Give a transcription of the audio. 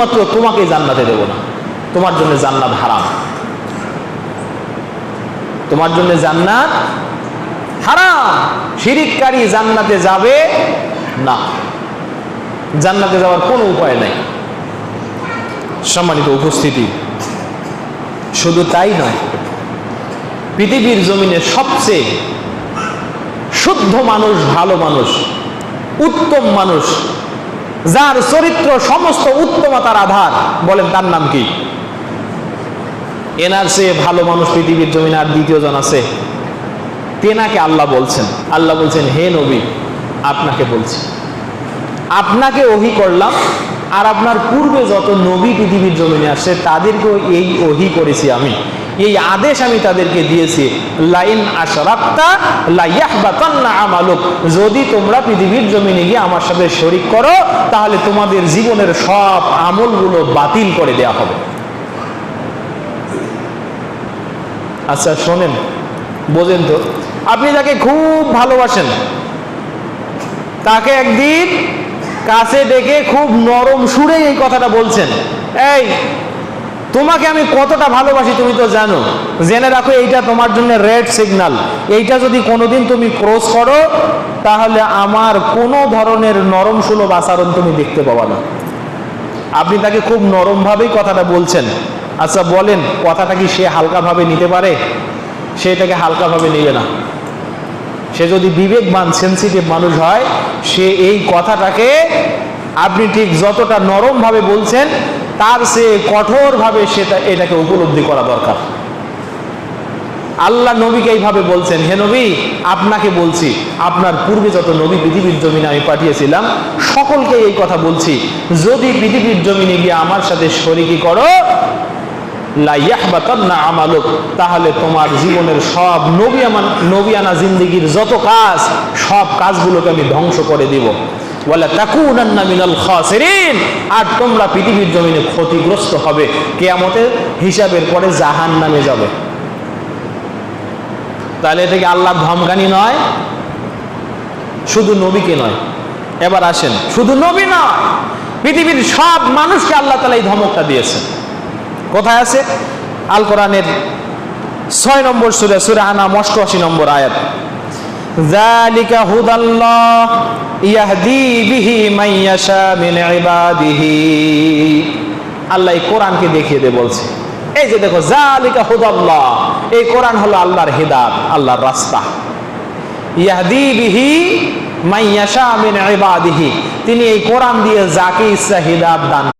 শুধুমাত্র তোমাকে জান্নাতে দেব না। তোমার জন্য জান্নাত হারাম। তোমার জন্য জান্নাত হারাম। শিরিককারী জান্নাতে যাবে না। জান্নাতে যাওয়ার কোনো উপায় নাই। সম্মানিত উপস্থিতি, শুধু তাই নয়, পৃথিবীর জমিনে সবচেয়ে শুদ্ধ মানুষ, ভালো মানুষ, উত্তম মানুষ যার চরিত্র সমস্ত উত্তমতার আধার, বলেন তার নাম কি? এনার চেয়ে ভালো মানুষ পৃথিবীর জমিনে আর দ্বিতীয় জন আছে। তেনাকে আল্লাহ বলছেন। আল্লাহ বলছেন, হে নবী, আপনাকে বলছি। আপনাকে ওহি করলাম, আর আপনার পূর্বে যত নবী পৃথিবীর জমিনে আসছে তাদেরকেও এই ওহি করেছি আমি। এই আদেশ আমি তাদেরকে দিয়েছি, লাইন আশরাক্তা লাইয়াহবাতান্না আমালুক। যদি তোমরা পৃথিবীর জমিনে গিয়ে আমার সাথে শরিক করো, তাহলে তোমাদের জীবনের সব আমলগুলো বাতিল করে দেয়া হবে। আচ্ছা শোনেন, বোঝেন তো। আপনি তাকে খুব ভালোবাসেন, তাকে একদিন কাছে ডেকে খুব নরম সুরে এই কথাটা বলছেন, এই তোমাকে আমি কতটা ভালোবাসি তুমি তো জানো। জেনে রাখো, এইটা তোমার জন্য রেড সিগন্যাল এইটা যদি কোনোদিন তুমি ক্রস করো, তাহলে আমার কোনো ধরনের নরম সুলভ আচরণ তুমি দেখতে পাবা না। আপনি তাকে খুব নরমভাবেই কথাটা বলছেন। আচ্ছা বলেন, কথাটা কি সে হালকাভাবে নিতে পারে? সে এটাকে হালকাভাবে নেবে না। সে যদি বিবেকবান সেন্সিটিভ মানুষ হয়, সে এই কথাটাকে আপনি ঠিক যতটা নরমভাবে বলছেন তার সে কঠোরভাবে সেটা এটাকে উপলব্ধি করা দরকার। আল্লাহ নবীকে এইভাবে বলছেন, হে নবী, আপনাকে বলছি, আপনার পূর্বে যত নবী পৃথিবীর জমিনে আমি পাঠিয়েছিলাম, সকলকে এই কথা বলছি, যদি পৃথিবীর জমিনে গিয়ে আমার সাথে শরিকি করো আমালুক, তাহলে তোমার জীবনের সব নবিয়ামান নবিয়ানা জিন্দিগির যত কাজ, সব কাজগুলোকে আমি ধ্বংস করে দিব। আর তোমরা পৃথিবীর জমিনে ক্ষতিগ্রস্ত হবে। কিয়ামতের হিসাবের পরে জাহান নামে যাবে। তাহলে আল্লাহর ধমকানি নয়? শুধু নবীকে নয়। এবার আসেন, শুধু নবী নয় পৃথিবীর সব মানুষকে আল্লাহ তালা এই ধমকটা দিয়েছেন। কোথায় আছে? আল কোরআনের ছয় নম্বর সুরে সুরে আনা অষ্টআশি নম্বর আয়াত। ذلك هدى الله يهدي به من يشاء من عباده আল্লাহ এই কোরআনকে দেখিয়ে দে বলছে এই যে দেখো জালিকা হুদাল্লাহ এই কোরআন হলো আল্লাহর হিদাত আল্লাহর রাস্তা ইয়াহদি বিহি মাইয়াশা মিন ইবাদিহি তিনি এই কোরআন দিয়ে যাকে ইচ্ছা হিদাত দান